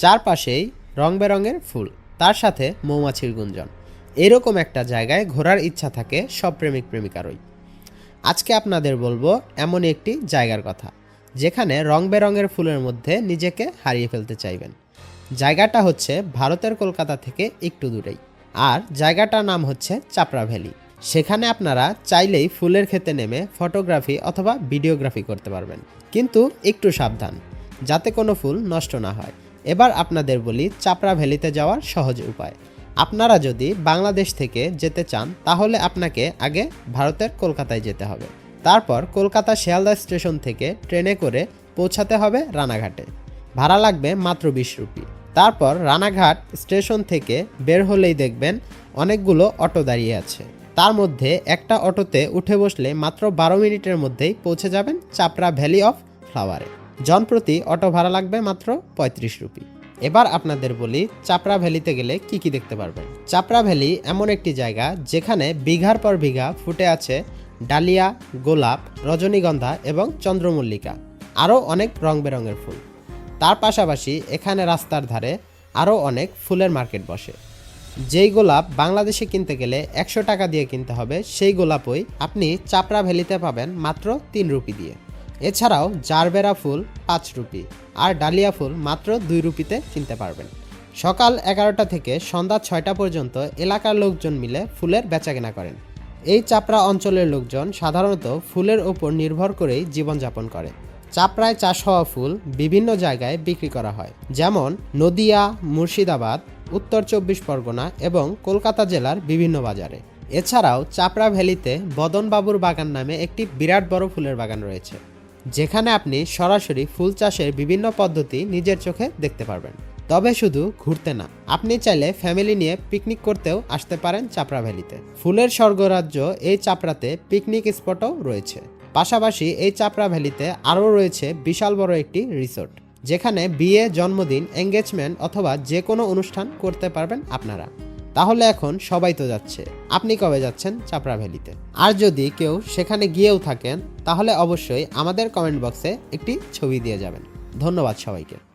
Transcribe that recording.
চারপাশেই রং বেরঙের ফুল, তার সাথে মৌমাছির গুঞ্জন। এরকম একটা জায়গায় ঘোরার ইচ্ছা থাকে সব প্রেমিক প্রেমিকারই। আজকে আপনাদের বলব এমন একটি জায়গার কথা, যেখানে রং বেরঙের ফুলের মধ্যে নিজেকে হারিয়ে ফেলতে চাইবেন। জায়গাটা হচ্ছে ভারতের কলকাতা থেকে একটু দূরেই, আর জায়গাটার নাম হচ্ছে চাপড়া ভ্যালি। সেখানে আপনারা চাইলেই ফুলের ক্ষেতে নেমে ফটোগ্রাফি অথবা ভিডিওগ্রাফি করতে পারবেন। কিন্তু একটু সাবধান, যাতে কোনো ফুল নষ্ট না হয়। এবার আপনাদের বলি চাপড়া ভ্যালিতে যাওয়ার সহজ উপায়। আপনারা যদি বাংলাদেশ থেকে যেতে চান, তাহলে আপনাকে আগে ভারতের কলকাতায় যেতে হবে। তারপর কলকাতা শিয়ালদা স্টেশন থেকে ট্রেনে করে পৌঁছাতে হবে রানাঘাটে। ভাড়া লাগবে মাত্র বিশ রুপি। তারপর রানাঘাট স্টেশন থেকে বের হলেই দেখবেন অনেকগুলো অটো দাঁড়িয়ে আছে। তার মধ্যে একটা অটোতে উঠে বসলে মাত্র বারো মিনিটের মধ্যেই পৌঁছে যাবেন চাপড়া ভ্যালি অফ ফ্লাওয়ারে। জনপ্রতি অটো ভাড়া লাগবে মাত্র পঁয়ত্রিশ রুপি। এবার আপনাদের বলি, চাপড়া ভ্যালিতে গেলে কি কি দেখতে পারবেন? চাপড়া ভ্যালি এমন একটি জায়গা যেখানে বিঘার পর বিঘা ফুটে আছে ডালিয়া, গোলাপ, রজনীগন্ধা এবং চন্দ্রমল্লিকা। আরও অনেক রং বেরঙের ফুল। তার পাশাপাশি এখানে রাস্তার ধারে আরও অনেক ফুলের মার্কেট বসে। যেই গোলাপ বাংলাদেশে কিনতে গেলে একশো টাকা দিয়ে কিনতে হবে, সেই গোলাপই আপনি চাপড়া ভ্যালিতে পাবেন মাত্র তিন রুপি দিয়ে। এছাড়াও জারবেরা ফুল পাঁচ রুপি, আর ডালিয়া ফুল মাত্র দুই রুপিতে কিনতে পারবেন। সকাল এগারোটা থেকে সন্ধ্যা ছয়টা পর্যন্ত এলাকার লোকজন মিলে ফুলের বেচাকেনা করেন। এই চাপড়া অঞ্চলের লোকজন সাধারণত ফুলের ওপর নির্ভর করেই জীবনযাপন করে। চাপড়ায় চাষ হওয়া ফুল বিভিন্ন জায়গায় বিক্রি করা হয়, যেমন নদিয়া, মুর্শিদাবাদ, উত্তর চব্বিশ পরগনা এবং কলকাতা জেলার বিভিন্ন বাজারে। এছাড়াও চাপড়া ভ্যালিতে বদনবাবুর বাগান নামে একটি বিরাট বড় ফুলের বাগান রয়েছে। যেখানে আপনি সরাসরি ফুল চাষের বিভিন্ন পদ্ধতি নিজের চোখে দেখতে পারবেন। তবে শুধু ঘুরতে না, আপনি চাইলে ফ্যামিলি নিয়ে পিকনিক করতেও আসতে পারেন চাপড়া ভ্যালিতে। ফুলের স্বর্গরাজ্য এই চাপড়াতে পিকনিক স্পটও রয়েছে। পাশাপাশি এই চাপড়া ভ্যালিতে আরও রয়েছে বিশাল বড় একটি রিসোর্ট, যেখানে বিয়ে, জন্মদিন, এঙ্গেজমেন্ট অথবা যে কোনো অনুষ্ঠান করতে পারবেন আপনারা। তাহলে এখন সবাই তো যাচ্ছে। আপনি কবে যাচ্ছেন চাপড়া ভ্যালিতে? আর যদি কেউ সেখানে গিয়েও থাকেন, তাহলে অবশ্যই আমাদের কমেন্ট বক্সে একটি ছবি দিয়ে যাবেন। ধন্যবাদ সবাইকে।